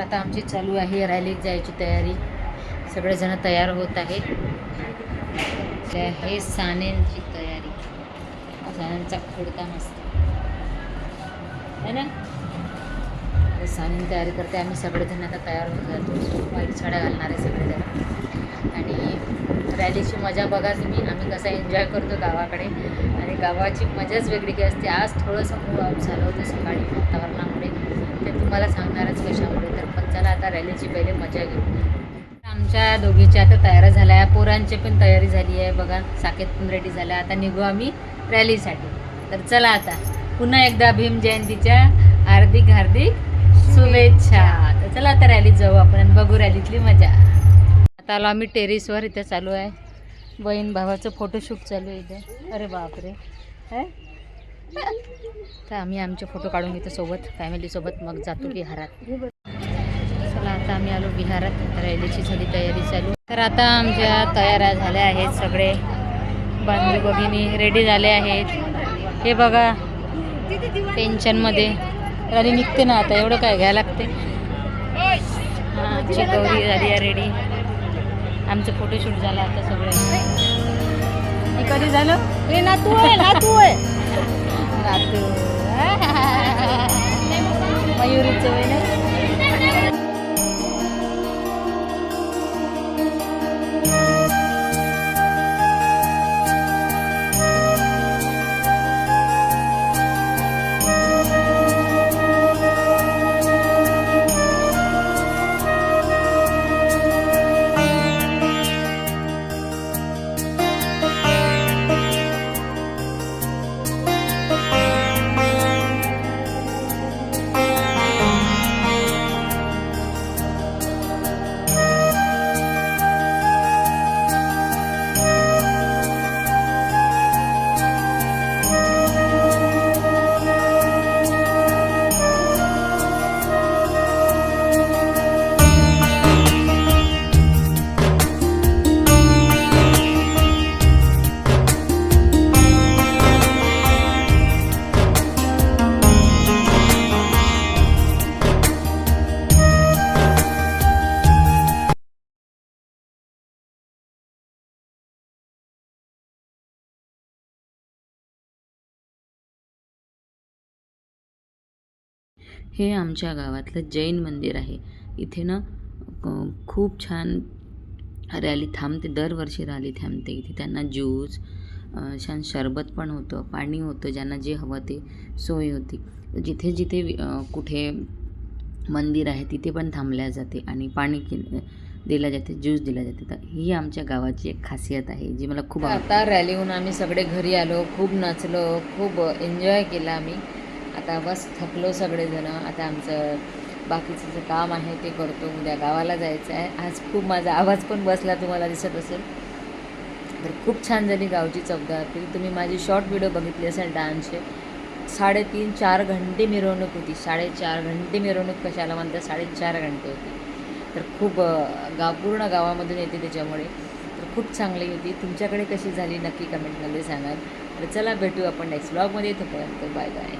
आता आमची चालू आहे रॅलीत जायची तयारी. सगळेजण तयार होत आहेत. हे आहे सानेंची तयारी. सानेंचा खोडका मस्त. है ना? सानेन तयारी करते. आम्ही सगळेजण आता तयार होत जातो. वाईट साड्या घालणार आहे सगळेजण. आणि रॅलीची मजा बघा तुम्ही. आम्ही कसा एन्जॉय करतो गावाकडे. गावाची मजाच वेगळी काही असते. आज थोडंसं मूळ ऑफ झालं होतं सकाळी वातावरणामुळे. ते तुम्हाला सांगणारच कशामुळे. तर पण चला आता रॅलीची पहिले मजा घेऊ. आमच्या दोघीच्या आता तयारी झाल्या. आहे पोरांची पण तयारी झाली आहे. बघा साकेत पण रेडी झाल्या. आता निघू आम्ही रॅलीसाठी. तर चला आता पुन्हा एकदा भीम जयंतीच्या हार्दिक हार्दिक शुभेच्छा. तर चला आता रॅलीत जाऊ आपण बघू रॅलीतली मजा. आता आलो आम्ही टेरेसवर इथे चालू आहे. बहीण भावाचं फोटोशूट चालू आहे इथे. अरे बापरे. तर आम्ही आमचे फोटो काढून घेतो सोबत फॅमिलीसोबत मग जातो बिहारात चला आता आम्ही आलो बिहारात रॅलीची झाली तयारी चालू. तर आता आमच्या तयाऱ्या झाल्या आहेत सगळे. बांधू भगिनी रेडी झाले आहेत. हे बघा टेन्शनमध्ये रॅली निघते ना आता एवढं काय घ्यायला लागते? हां गौरी झाली आहे रेडी आमचं फोटोशूट झालं आता सगळे. हे कधी झालं हे नातू आहे नातू आहे रातू मयुरीचं वय हे आमच्या गावातलं जैन मंदिर आहे. इथे ना खूप छान रॅली थांबते दरवर्षी रॅली थांबते. इथे त्यांना ज्यूस छान शरबत पण होतं पाणी होतं ज्यांना जे हवं ते सोय होती. जिथे जिथे कुठे मंदिर आहे तिथे पण थांबल्या जाते आणि पाणी के- दिल्या जाते ज्यूस दिला जाते. तर ही आमच्या गावाची एक खासियत आहे जी मला खूप आता रॅलीहून आम्ही सगळे घरी आलो खूप नाचलो खूप एन्जॉय केला आम्ही. आता बस थकलो सगळेजणं. आता आमचं बाकीचं जे काम आहे ते करतो. उद्या गावाला जायचं आहे. आज खूप माझा आवाज पण बसला तुम्हाला दिसत असेल. तर खूप छान झाली गावची चौदा तुम्ही माझी शॉर्ट व्हिडिओ बघितली असेल डान्सचे. साडेतीन चार घंटे मिरवणूक होती. साडेचार घंटे मिरवणूक कशाला म्हणतात? साडेचार घंटे होती. तर खूप गाव पूर्ण गावामधून येते त्याच्यामुळे. तर खूप चांगली होती. तुमच्याकडे कशी झाली? नक्की कमेंटमध्ये सांगाल तर चला भेटू आपण नेक्स्ट ब्लॉगमध्ये तोपर्यंत बाय बाय